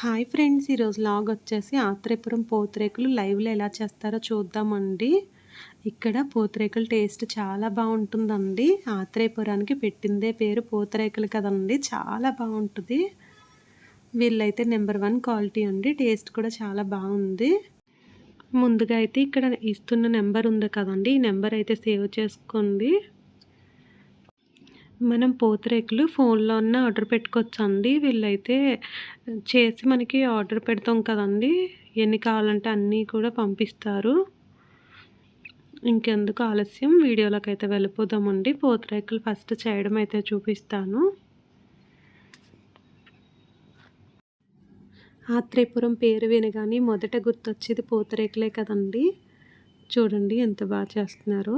Hi friends ఈరోజు log వచ్చేసి ఆత్రేపురం పూతరేకులు లైవ్లో ఎలా చేస్తారో చూద్దామండి. ఇక్కడ పూతరేకుల టేస్ట్ చాలా బాగుంటుందండి. ఆత్రేపురానికి పెట్టిందే పేరు పూతరేకులు కదండి. చాలా బాగుంటుంది. వీళ్ళైతే నెంబర్ వన్ క్వాలిటీ అండి. టేస్ట్ కూడా చాలా బాగుంది. ముందుగా అయితే ఇక్కడ ఇస్తున్న నెంబర్ ఉంది కదండి. ఈ నెంబర్ అయితే సేవ్ చేసుకోండి. మనం పూతరేకులు ఫోన్లో ఉన్న ఆర్డర్ పెట్టుకోవచ్చు అండి వీళ్ళైతే చేసి మనకి ఆర్డర్ పెడతాం కదండి. ఎన్ని కావాలంటే అన్నీ కూడా పంపిస్తారు. ఇంకెందుకు ఆలస్యం. వీడియోలోకి అయితే వెళ్ళిపోదామండి. పూతరేకులు ఫస్ట్ చేయడం అయితే చూపిస్తాను. ఆత్రేపురం పేరు వినగానే మొదట గుర్తొచ్చేది పూతరేకులే కదండి. చూడండి ఎంత బాగా చేస్తున్నారో.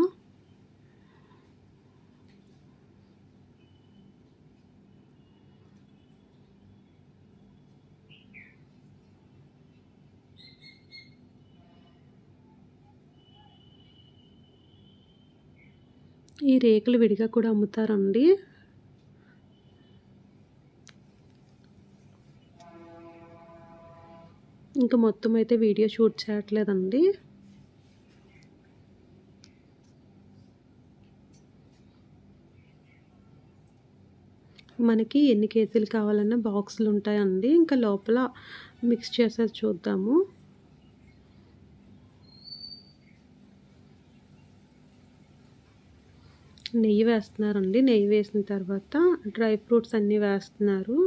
ఈ రేకులు విడిగా కూడా అమ్ముతారండి. ఇంకా మొత్తం అయితే వీడియో షూట్ చేయట్లేదండి. మనకి ఎన్ని కేజీలు కావాలన్నా బాక్సులు ఉంటాయండి. ఇంకా లోపల మిక్స్ చేసేది చూద్దాము. నెయ్యి వేస్తున్నారండి. నెయ్యి వేసిన తర్వాత డ్రై ఫ్రూట్స్ అన్నీ వేస్తున్నారు.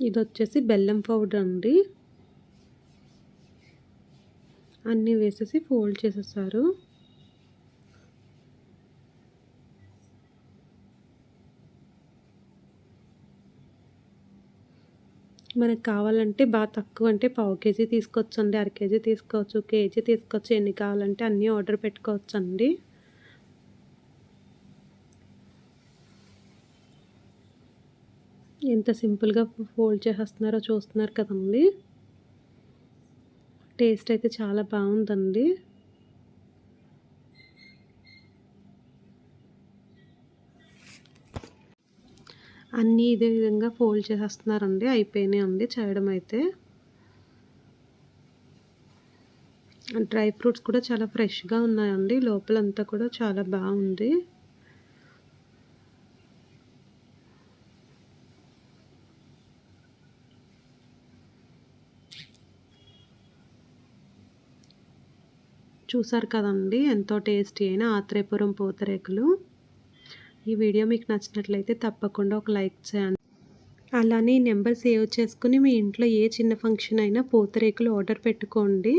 ఇది వచ్చేసి బెల్లం పౌడర్ అండి. అన్నీ వేసేసి ఫోల్డ్ చేసేసారు. మనకు కావాలంటే బాగా తక్కువ అంటే పావు కేజీ తీసుకోవచ్చు అండి అర కేజీ తీసుకోవచ్చు కేజీ తీసుకోవచ్చు ఎన్ని కావాలంటే అన్నీ ఆర్డర్ పెట్టుకోవచ్చు అండి ఎంత సింపుల్గా ఫోల్డ్ చేసేస్తున్నారో చూస్తున్నారు కదండి. టేస్ట్ అయితే చాలా బాగుందండి. అన్నీ ఇదే విధంగా ఫోల్డ్ చేసేస్తున్నారండి. అయిపోయినాయి అండి చేయడం అయితే. డ్రై ఫ్రూట్స్ కూడా చాలా ఫ్రెష్గా ఉన్నాయండి. లోపలంతా కూడా చాలా బాగుంది. చూసారు కదండి ఎంతో టేస్టీ అయిన ఆత్రేపురం పూతరేకులు ఈ వీడియో మీకు నచ్చినట్లయితే తప్పకుండా ఒక లైక్ చేయండి. అలానే నెంబర్ సేవ్ చేసుకుని మీ ఇంట్లో ఏ చిన్న ఫంక్షన్ అయినా పూతరేకులు ఆర్డర్ పెట్టుకోండి.